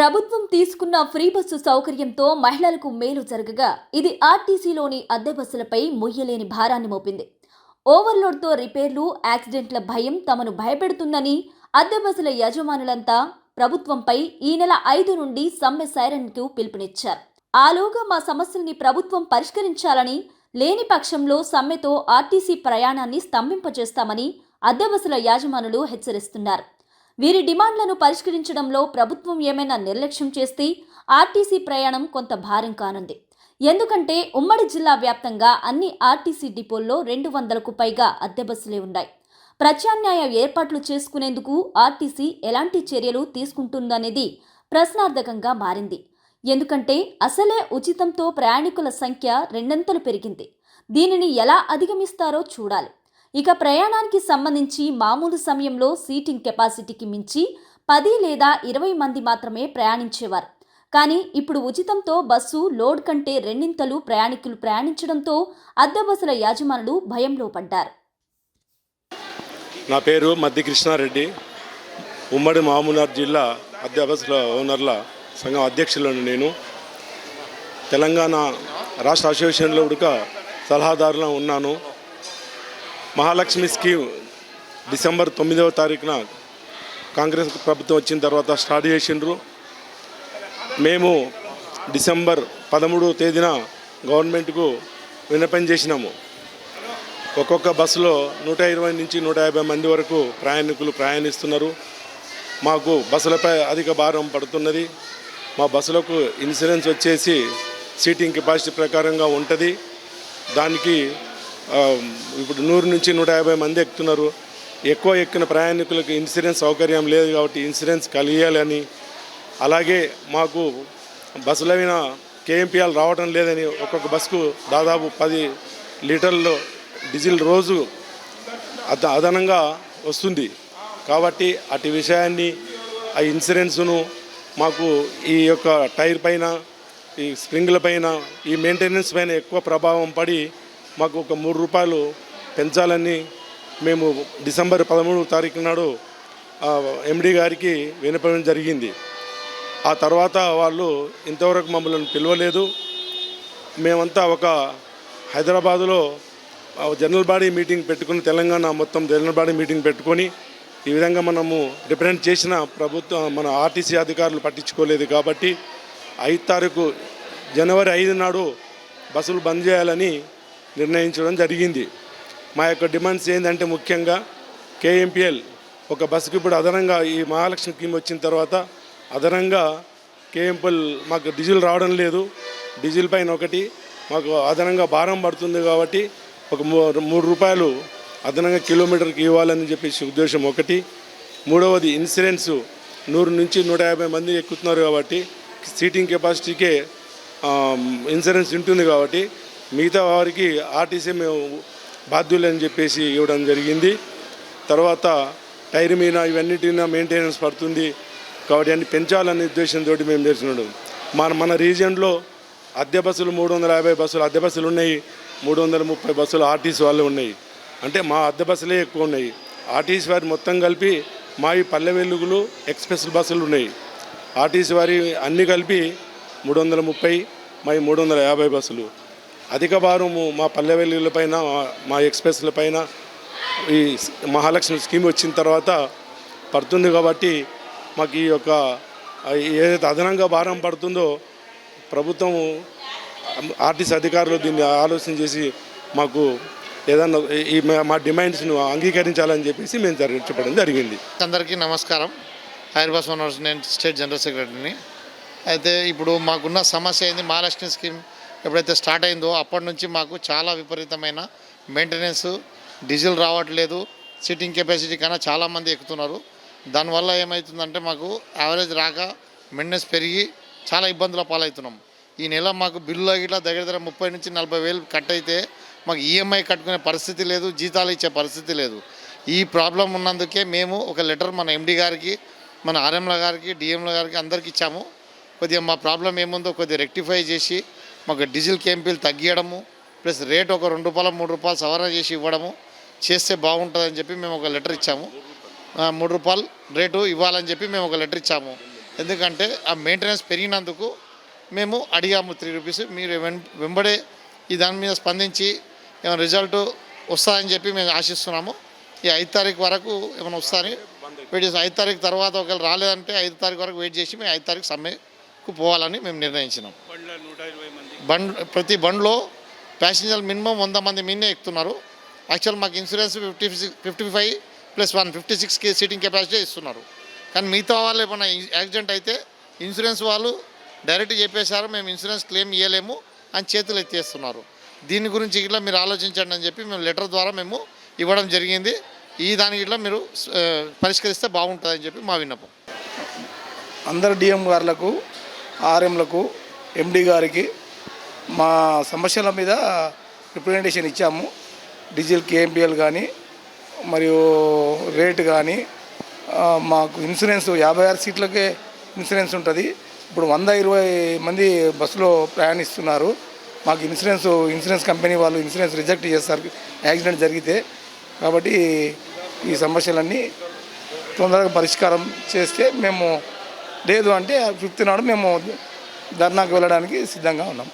ప్రభుత్వం తీసుకున్న free bus సౌకర్యంతో మహిళలకు మేలు జరగగా ఇది ఆర్టీసీలోని అద్దె బస్సులపై మొయ్యలేని భారాన్ని మోపింది. ఓవర్లోడ్తో రిపేర్లు యాక్సిడెంట్ల భయం తమను భయపెడుతుందని అద్దె బస్సుల యజమానులంతా ప్రభుత్వంపై ఈ నెల ఐదు నుండి సమ్మె సైరన్కు పిలుపునిచ్చారు. ఆలోగా మా సమస్యల్ని ప్రభుత్వం పరిష్కరించాలని లేని పక్షంలో సమ్మెతో ఆర్టీసీ ప్రయాణాన్ని స్తంభింపజేస్తామని అద్దె బస్సుల యాజమానులు హెచ్చరిస్తున్నారు. వీరి డిమాండ్లను పరిష్కరించడంలో ప్రభుత్వం ఏమైనా నిర్లక్ష్యం చేస్తే ఆర్టీసీ ప్రయాణం కొంత భారం కానుంది. ఎందుకంటే ఉమ్మడి జిల్లా వ్యాప్తంగా అన్ని ఆర్టీసీ డిపోల్లో రెండు వందలకు పైగా అద్దె బస్సులే ఉన్నాయి. ప్రత్యామ్నాయ ఏర్పాట్లు చేసుకునేందుకు ఆర్టీసీ ఎలాంటి చర్యలు తీసుకుంటుందనేది ప్రశ్నార్థకంగా మారింది. ఎందుకంటే అసలే ఉచితంతో ప్రయాణికుల సంఖ్య రెండంతలు పెరిగింది. దీనిని ఎలా అధిగమిస్తారో చూడాలి. ఇక ప్రయాణానికి సంబంధించి మామూలు సమయంలో సీటింగ్ కెపాసిటీకి మించి పది లేదా ఇరవై మంది మాత్రమే ప్రయాణించేవారు. కానీ ఇప్పుడు ఉచితంతో బస్సు లోడ్ కంటే రెండింతలు ప్రయాణికులు ప్రయాణించడంతో అద్దె బస్సుల యాజమానులు భయంలో పడ్డారు. నా పేరు మద్ది కృష్ణారెడ్డి. ఉమ్మడి మహబూబ్నగర్ జిల్లా అద్దె బస్సుల ఓనర్ల సంఘం అధ్యక్షులను నేను. తెలంగాణ రాష్ట్ర అసోసియేషన్లో ఉడక సలహాదారులో ఉన్నాను. మహాలక్ష్మి స్కీమ్ డిసెంబర్ తొమ్మిదవ తారీఖున కాంగ్రెస్ ప్రభుత్వం వచ్చిన తర్వాత స్టార్ట్ చేసిండ్రు. మేము డిసెంబర్ పదమూడవ తేదీన గవర్నమెంట్కు విన్నపం చేసినాము. ఒక్కొక్క బస్సులో నూట ఇరవై నుంచి నూట యాభై మంది వరకు ప్రయాణికులు ప్రయాణిస్తున్నారు. మాకు బస్సులపై అధిక భారం పడుతున్నది. మా బస్సులకు ఇన్సూరెన్స్ వచ్చేసి సీటింగ్ కెపాసిటీ ప్రకారంగా ఉంటుంది. దానికి ఇప్పుడు నూరు నుంచి నూట యాభై మంది ఎక్కుతున్నారు. ఎక్కువ ఎక్కిన ప్రయాణికులకు ఇన్సూరెన్స్ సౌకర్యం లేదు కాబట్టి ఇన్సూరెన్స్ కలియాలని. అలాగే మాకు బస్సుల మీద కేఎంపీఎల్ రావడం లేదని ఒక్కొక్క బస్సుకు దాదాపు పది లీటర్లు డీజిల్ రోజు అద అదనంగా వస్తుంది. కాబట్టి అటు విషయాన్ని ఆ ఇన్సూరెన్స్ను మాకు ఈ యొక్క టైర్ పైన ఈ స్ప్రింగ్ల పైన ఈ మెయింటెనెన్స్ పైన ఎక్కువ ప్రభావం పడి మాకు ఒక మూడు రూపాయలు పెంచాలని మేము డిసెంబర్ పదమూడు తారీఖు నాడు ఎండి గారికి వినపడం జరిగింది. ఆ తర్వాత వాళ్ళు ఇంతవరకు మమ్మల్ని పిలవలేదు. మేమంతా ఒక హైదరాబాదులో జనరల్ బాడీ మీటింగ్ పెట్టుకుని తెలంగాణ మొత్తం జనరల్ బాడీ మీటింగ్ పెట్టుకొని ఈ విధంగా మనము రిప్రజెంట్ చేసిన ప్రభుత్వం మన ఆర్టీసీ అధికారులు పట్టించుకోలేదు కాబట్టి ఐదు తారీఖు జనవరి ఐదు నాడు బస్సులు బంద్ చేయాలని నిర్ణయించడం జరిగింది. మా యొక్క డిమాండ్స్ ఏంటంటే ముఖ్యంగా కేఎంపిఎల్ ఒక బస్సుకి ఇప్పుడు అదనంగా ఈ మహాలక్ష్మి స్కీమ్ వచ్చిన తర్వాత అదనంగా కేఎంపిఎల్ మాకు డీజిల్ రావడం లేదు. డీజిల్ పైన ఒకటి మాకు అదనంగా భారం పడుతుంది కాబట్టి ఒక మూడు రూపాయలు అదనంగా కిలోమీటర్కి ఇవ్వాలని చెప్పేసి ఉద్దేశం ఒకటి. మూడవది ఇన్సూరెన్స్ నూరు నుంచి నూట యాభై మంది ఎక్కుతున్నారు కాబట్టి సీటింగ్ కెపాసిటీకే ఇన్సూరెన్స్ ఉంటుంది కాబట్టి మిగతా వారికి ఆర్టీసీ మేము బాధ్యులని చెప్పేసి ఇవ్వడం జరిగింది. తర్వాత టైర్ మీద ఇవన్నిటిన మెయింటెనెన్స్ పడుతుంది. కాబట్టి అన్ని పెంచాలనే ఉద్దేశంతో మేము చేస్తున్నాడు. మన మన రీజియన్లో అద్దె బస్సులు మూడు వందల యాభై బస్సులు అద్దె బస్సులు ఉన్నాయి. మూడు వందల ముప్పై బస్సులు ఆర్టీసీ వాళ్ళు ఉన్నాయి. అంటే మా అద్దె బస్సులే ఎక్కువ ఉన్నాయి. ఆర్టీసీ వారి మొత్తం కలిపి మావి పల్లె వెలుగులు ఎక్స్ప్రెస్ బస్సులు ఉన్నాయి. ఆర్టీసీ వారి అన్నీ కలిపి మూడు వందల ముప్పై మావి మూడు వందల యాభై బస్సులు. అధిక భారము మా పల్లె వెలుగుల పైన మా- ఎక్స్ప్రెస్లపైన ఎక్స్ప్రెస్ల పైన. ఈ మహాలక్ష్మి స్కీమ్ వచ్చిన తర్వాత పడుతుంది కాబట్టి మాకు ఈ యొక్క ఏదైతే అదనంగా భారం పడుతుందో ప్రభుత్వం ఆర్టీసీ అధికారులు దీన్ని ఆలోచన చేసి మాకు ఏదన్నా ఈ మా- మా డిమాండ్స్ను అంగీకరించాలని చెప్పేసి మేము జరి- చెప్పడం జరిగింది. అందరికీ నమస్కారం. హైదరాబాద్ ఓనర్స్ నేను స్టేట్ జనరల్ సెక్రటరీని. అయితే ఇప్పుడు మాకున్న సమస్య ఏంది? మహాలక్ష్మి స్కీమ్ ఎప్పుడైతే స్టార్ట్ అయిందో అప్పటి నుంచి మాకు చాలా విపరీతమైన మెయింటెనెన్స్ డీజిల్ రావట్లేదు సిట్టింగ్ కెపాసిటీ కన్నా చాలామంది ఎక్కుతున్నారు. దానివల్ల ఏమవుతుందంటే మాకు యావరేజ్ రాక మెయింటెనెన్స్ పెరిగి చాలా ఇబ్బందుల పాలవుతున్నాం. ఈ నెల మాకు బిల్లు ఇట్లా దగ్గర దగ్గర ముప్పై నుంచి నలభై వేలు కట్ అయితే మాకు ఈఎంఐ కట్టుకునే పరిస్థితి లేదు జీతాలు ఇచ్చే పరిస్థితి లేదు. ఈ ప్రాబ్లం ఉన్నందుకే మేము ఒక లెటర్ మన ఎండి గారికి మన ఆర్ఎంల గారికి డిఎంల గారికి అందరికి ఇచ్చాము. కొద్దిగా మా ప్రాబ్లం ఏముందో కొద్దిగా రెక్టిఫై చేసి మాకు డీజిల్ కేంపీలు తగ్గియడము ప్లస్ రేట్ ఒక రెండు రూపాయలు మూడు రూపాయలు సవరణ చేసి ఇవ్వడము చేస్తే బాగుంటుందని చెప్పి మేము ఒక లెటర్ ఇచ్చాము. మూడు రూపాయలు రేటు ఇవ్వాలని చెప్పి మేము ఒక లెటర్ ఇచ్చాము. ఎందుకంటే ఆ మెయింటెనెన్స్ పెరిగినందుకు మేము అడిగాము త్రీ రూపీస్ మీరు వెం- వెంబడే ఈ దాని మీద స్పందించి ఏమైనా రిజల్ట్ వస్తుందని చెప్పి మేము ఆశిస్తున్నాము. ఈ ఐదు తారీఖు వరకు ఏమైనా వస్తుందని వెయిట్ చేసి ఐదు తారీఖు తర్వాత ఒకవేళ రాలేదంటే ఐదు తారీఖు వరకు వెయిట్ చేసి మేము ఐదు తారీఖు సమ్మెకు పోవాలని మేము నిర్ణయించినాం. బండ్ ప్రతి బండ్లో ప్యాసింజర్లు మినిమం వంద మంది మిన్నే ఎక్కుతున్నారు. యాక్చువల్ మాకు insurance fifty fifty five plus one fifty six seating capacity ఇస్తున్నారు. కానీ మిగతా వాళ్ళు ఏమైనా యాక్సిడెంట్ అయితే ఇన్సూరెన్స్ వాళ్ళు డైరెక్ట్ చెప్పేశారు మేము ఇన్సూరెన్స్ క్లెయిమ్ ఇవ్వలేము అని చేతులు ఎత్తేస్తున్నారు. దీని గురించి ఇట్లా మీరు ఆలోచించండి అని చెప్పి మేము లెటర్ ద్వారా మేము ఇవ్వడం జరిగింది. ఈ దానికి ఇట్లా మీరు పరిష్కరిస్తే బాగుంటుందని చెప్పి మా విన్నపం. అందరు డిఎం గారులకు ఆర్ఎంలకు ఎండి గారికి మా సమస్యల మీద రిప్రజెంటేషన్ ఇచ్చాము. డీజిల్ కేఎంపిఎల్ కానీ మరియు రేట్ కానీ మాకు ఇన్సూరెన్స్ యాభై ఆరు సీట్లకే ఇన్సూరెన్స్ ఉంటుంది. ఇప్పుడు వంద ఇరవై మంది బస్సులో ప్రయాణిస్తున్నారు. మాకు ఇన్సూరెన్స్ ఇన్సూరెన్స్ కంపెనీ వాళ్ళు ఇన్సూరెన్స్ రిజెక్ట్ చేస్తారు. యాక్సిడెంట్ జరిగితే కాబట్టి ఈ సమస్యలన్నీ తొందరగా పరిష్కారం చేస్తే మేము లేదు అంటే ఫిఫ్త్ నాడు మేము ధర్నాకు వెళ్ళడానికి సిద్ధంగా ఉన్నాం.